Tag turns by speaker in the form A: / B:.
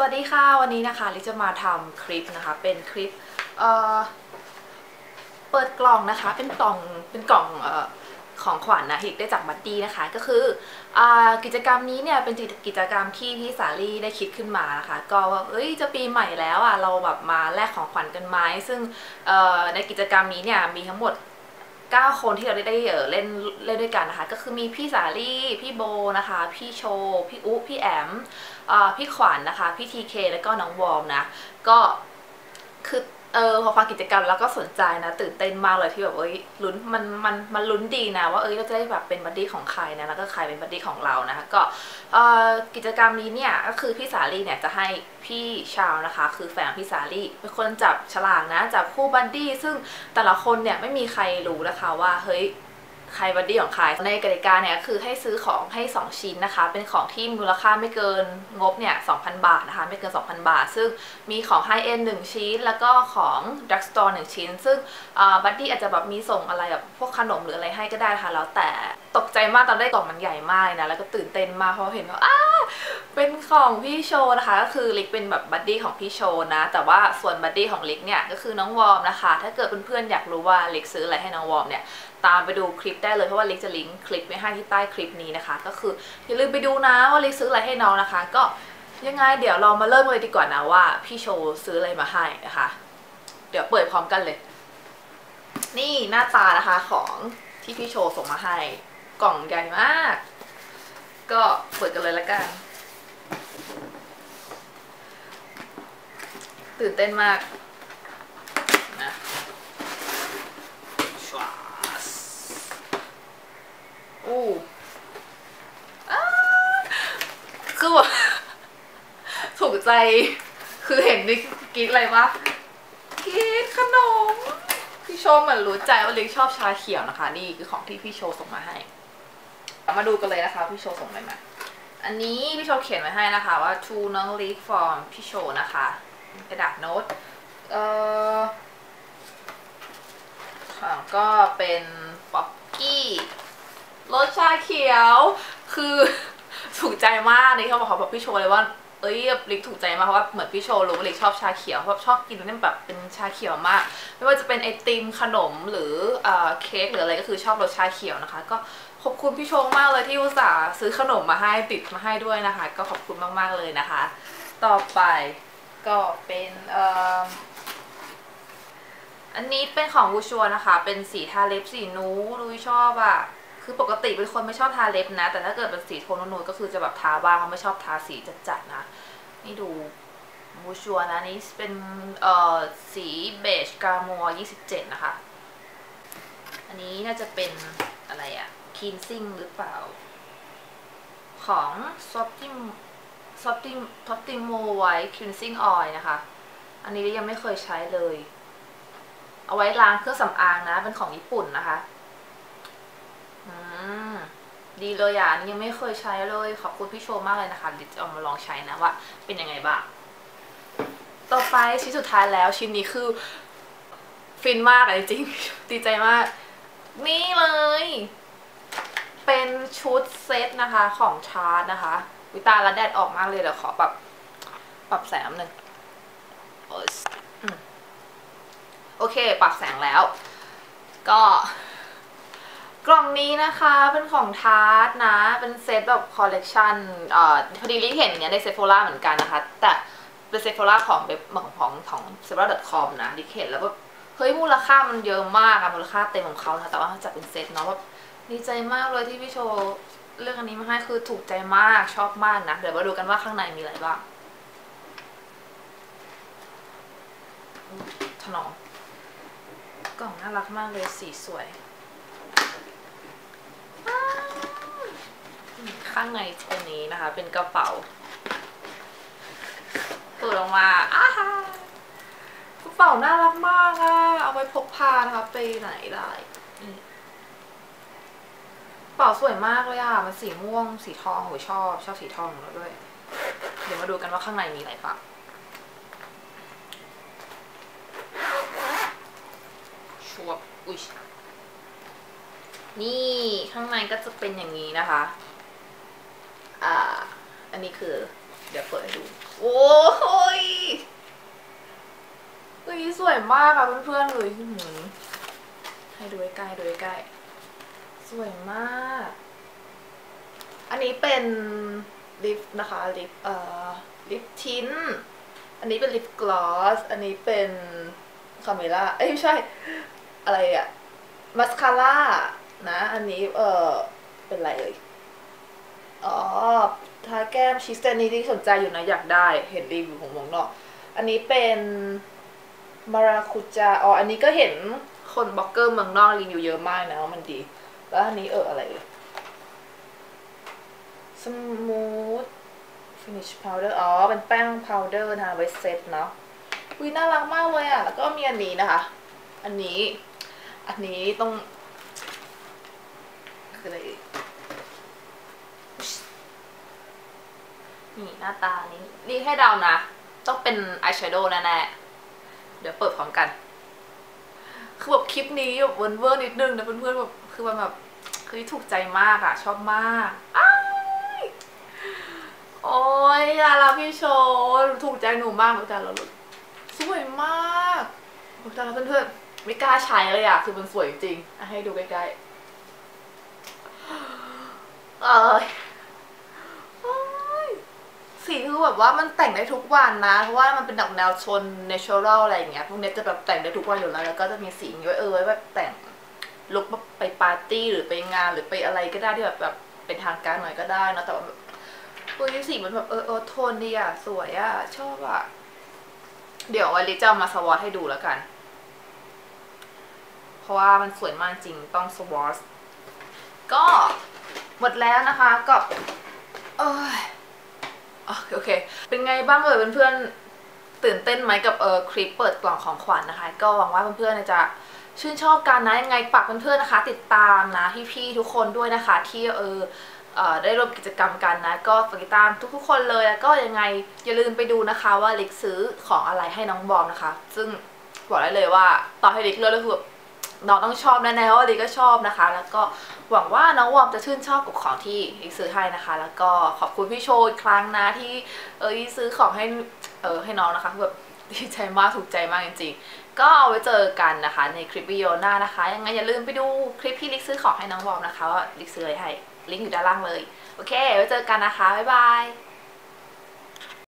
A: สวัสดีค่ะ วันนี้นะคะลิจะมาทำคลิปนะคะ เป็นคลิปเเปิดกล่องนะคะ เป็นกล่องเป็นกล่องอของขวัญนะฮิกได้จากบัดดี้นะคะ ก็คืออกิจกรรมนี้เนี่ยเป็นกิจกรรมที่พี่สาลี่ได้คิดขึ้นมานะคะ ก็ว่าเอ้ยจะปีใหม่แล้วอะเราแบบมาแลกของขวัญกันไหมซึ่งในกิจกรรมนี้เนี่ยมีทั้งหมด 9 คนที่เราได้ได้เอ่อเล่นเล่นด้วยกันนะคะ ก็คือมีพี่สาลี่ พี่โบนะคะ พี่โช พี่อุ๊พี่แอมอ่าพี่ขวัญนนะคะ พี่ทีเคแล้วก็น้องวอมนะ ก็คือ เออพอฟังกิจกรรมแล้วก็สนใจนะ ตื่นเต้นมากเลยที่แบบเอ้ยลุ้นมันมันมันลุ้นดีนะ ว่าเอ้ยเราจะได้แบบเป็นบัดดี้ของใครนะแล้วก็ใครเป็นบัดดี้ของเรานะคะก็เอ่อกิจกรรมนี้เนี่ยก็คือพี่สาลีเนี่ยจะให้พี่ชาวนะคะ คือแฟนพี่สาลีเป็นคนจับฉลากนะจับคู่บัดดี้ซึ่งแต่ละคนเนี่ยไม่มีใครรู้นะคะว่าเฮ้ย ใครบัดดี้ของใครในกติกาเนี่ยคือให้ซื้อของให้ 2 ชิ้นนะคะ เป็นของที่มูลค่าไม่เกินงบเนี่ย2,000 บาทนะคะ ไม่เกิน 2,000 บาท ซึ่งมีของไฮเอ็นหนึ่งชิ้น แล้วก็ของ Drug Store 1ชิ้น ซึ่งบัดดี้อาจจะแบบมีส่งอะไรแบบพวกขนมหรืออะไรให้ก็ได้ค่ะแล้วแต่ตกใจมากตอนได้กล่องมันใหญ่มากนะแล้วก็ตื่นเต้นมากเพราะเห็นว่าอ้า เป็นของพี่โชนะคะ ก็คือลิกเป็นแบบบัดดี้ของพี่โชนะ แต่ว่าส่วนบัดดี้ของลิกเนี่ยก็คือน้องวอร์มนะคะ ถ้าเกิดเพื่อนๆอยากรู้ว่าลิกซื้ออะไรให้น้องวอร์มเนี่ยตามไปดูคลิปได้เลยเพราะว่าลิกจะลิงก์คลิปไว้ให้ที่ใต้คลิปนี้นะคะ ก็คืออย่าลืมไปดูนะว่าลิกซื้ออะไรให้น้องนะคะ ก็ยังไงเดี๋ยวเรามาเริ่มเลยดีกว่านะว่าพี่โชซื้ออะไรมาให้นะคะ เดี๋ยวเปิดพร้อมกันเลย นี่หน้าตานะคะของที่พี่โชส่งมาให้ กล่องใหญ่มาก ก็ เปิดกันเลยละกัน ตื่นเต้นมากนะชวาสอู้อ้าคือแบบถูกใจ คือเห็นนี่กรีดอะไรวะกรีดขนม พี่โชว์เหมือนรู้ใจว่าลิกชอบชาเขียวนะคะ นี่คือของที่พี่โชว์ส่งมาให้ มาดูกันเลยนะคะ พี่โชว์ส่งอะไรมา อันนี้พี่โชเขียนไว้ให้นะคะว่า to น้องลิก from พี่โชนะคะ กระดาษโน้ตเอ่อก็เป็นป๊อกกี้รสชาเขียวคือถูกใจมากนี่เขาบอกเขาบอกพี่โชเลยว่า เอ้ยลิกถูกใจมากเพราะว่าเหมือนพี่โชว์รู้ว่าลิกชอบชาเขียวเพราะชอบกินเนี่ยแบบเป็นชาเขียวมาก ไม่ว่าจะเป็นไอติมขนมหรือเอ่อเค้กหรืออะไรก็คือชอบรสชาเขียวนะคะ ก็ขอบคุณพี่โชว์มากเลยที่อุตส่าห์ซื้อขนมมาให้ติดมาให้ด้วยนะคะ ก็ขอบคุณมากๆเลยนะคะ ต่อไปก็เป็นเอ่ออันนี้เป็นของวูชัวนะคะ เป็นสีทาเล็บสีนูดูชอบอะ่ะ คือปกติเป็นคนไม่ชอบทาเล็บนะ แต่ถ้าเกิดเป็นสีโทนนูดก็คือจะแบบทาบ้างเขาไม่ชอบทาสีจัดๆนะ นี่ดูวูชัวนะนี่เป็นเอ่อสีเบจกาโม27 นะคะ อันนี้น่าจะเป็นอะไรอะคีนซิ่งหรือเปล่า ของซอฟติมซอฟติมท็อปติมโมไว้คินซิ่งออยนะคะ อันนี้ยังไม่เคยใช้เลย เอาไว้ล้างเครื่องสำอางนะ เป็นของญี่ปุ่นนะคะ ดีเลยอะยังไม่เคยใช้เลย ขอบคุณพี่โชว์มากเลยนะคะเดี๋ยวจะเอามาลองใช้นะว่า เป็นยังไงบ้าง ต่อไปชิ้นสุดท้ายแล้วชิ้นนี้คือ ฟินมากอะจริงดีใจมาก นี่เลย เป็นชุดเซตนะคะของชาร์ตนะคะ วิตาละแดดออกมากเลยเดี๋ยวขอปรับปรับแสงหนึ่งโอ้ยอืมโอเค ปรับแสงแล้ว ก็ กล่องนี้นะคะเป็นของทาร์ตนะ เป็นเซตแบบคอลเลกชันเอ่อพอดีลิเห็นอย่างเนี้ยในเซฟโฟล่าเหมือนกันนะคะ แต่เป็นเซฟโฟล่าของเว็บของของของเซฟโฟล่า .com นะลิเห็นแล้วแบบเฮ้ยมูลค่ามันเยอะมากอะมูลค่าเต็มของเขานะแต่ว่าจัดเป็นเซตเนาะแบบดีใจมากเลยที่พี่โชว์เรื่องอันนี้มาให้คือถูกใจมากชอบมากนะ เดี๋ยวมาดูกันว่าข้างในมีอะไรบ้างถนอมกล่องน่ารักมากเลยสีสวย ข้างในตัวนี้นะคะ เป็นกระเป๋าเปิดออกมาอ้ากระเป๋าน่ารักมากอะเอาไว้พกพานะคะไปไหนได้กระเป๋าสวยมากเลยอะมันสีม่วง สีทองโหยชอบ ชอบสีทองแล้วด้วย เดี๋ยวมาดูกันว่าข้างในมีอะไรบ้างชัวบอุ้ยนี่ข้างในก็จะเป็นอย่างนี้นะคะ อ่า อันนี้คือ เดี๋ยวเปิดให้ดู โอ้อ้ยเฮ้ยสวยมากอะเพื่อนๆเลยอื้อหือให้ดูใกล้ดูใกล้สวยมาก อันนี้เป็นลิปนะคะลิปเอ่อลิปทินอันนี้เป็นลิปกลอส อันนี้เป็นคาเมล่า เอ้ยไม่ใช่ อะไรอะมัสคาร่านะ อันนี้เอ่อเป็นอะไรเอ่ย อ๋อทาแก้มชีสเตนนี้ที่สนใจอยู่นะอยากได้ เห็นรีวิวของวงนอก อันนี้เป็นมาราคุจาอ๋ออันนี้ก็เห็นคนบล็อกเกอร์เมืองนอกรีวิวเยอะมากนะว่ามันดี แล้วอันนี้เอออะไรเอ่ยสมูทฟินิชพาวเดอร์อ๋อ เป็นแป้งพาวเดอร์นะไว้เซตเนาะอุ้ยน่ารักมากเลยอะ แล้วก็มีอันนี้นะคะ อันนี้ อันนี้ต้องคืออะไรอ่ย นี่หน้าตานี้ นี่ให้เดานะ ต้องเป็นอายแชโดว์แน่ๆ เดี๋ยวเปิดพร้อมกัน คือแบบคลิปนี้แบบเวิร์นเวอร์นิดนึงนะเพื่อนๆแบบคือมันแบบคือถูกใจมากอะชอบมากอโอ้ยดาราพี่โชว์ถูกใจหนูมากเหมือนกันแล้วสวยมากโอ้ยดาราเพื่อนๆไม่กล้าใช้เลยอะคือมันสวยจริงๆอะให้ดูใกล้ๆเอยโอ้ย สีคือแบบว่ามันแต่งได้ทุกวันนะ เพราะว่ามันเป็นดอกแนวชน natural อะไรอย่างเงี้ยพวกเนี้จะแบบแต่งได้ทุกวันอยู่แล้ว แล้วก็จะมีสีเยไว้เออแบบแต่งลุกไปปาร์ตี้หรือไปงานหรือไปอะไรก็ได้ที่แบบแบบเป็นทางการหน่อยก็ได้นะแต่ว่าแบบอุ้ยสีมันแบบเออเออโทนดีอะสวยอะชอบอะเดี๋ยววันนี้จะเอามาสวอตให้ดูแล้วกัน เพราะว่ามันสวยมากจริงต้องสวอตก็หมดแล้วนะคะก็เออ โอเค เป็นไงบ้างเลยเพื่อนๆตื่นเต้นไหมกับเออคลิปเปิดกล่องของขวัญนะคะ ก็หวังว่าเพื่อนๆจะชื่นชอบกันนะยังไงฝากเพื่อนๆนะคะ ติดตามนะพี่ๆทุกคนด้วยนะคะ ที่เออได้ร่วมกิจกรรมกันนะ ก็ฝากติดตามทุกๆคนเลยแล้วก็ยังไงอย่าลืมไปดูนะคะว่าลิกซื้อของอะไรให้น้องบอมนะคะ ซึ่งบอกได้เลยว่าต่อให้ลิกเลือกก็คือแบบ น้องต้องชอบแน่ๆเพราะว่าลิกก็ชอบนะคะ แล้วก็หวังว่าน้องวอมจะชื่นชอบกับของที่ลิกซื้อให้นะคะ แล้วก็ขอบคุณพี่โชว์อีกครั้งนะที่เออซื้อของให้เออให้น้องนะคะแบบดีใจมากถูกใจมากจริงๆ ก็เอาไว้เจอกันนะคะ ในคลิปวิดีโอหน้านะคะ ยังไงอย่าลืมไปดูคลิปที่ลิกซื้อของให้น้องวอมนะคะว่าลิกซื้ออะไรให้ลิงก์อยู่ด้านล่างเลย โอเคไว้เจอกันนะคะบ๊ายบาย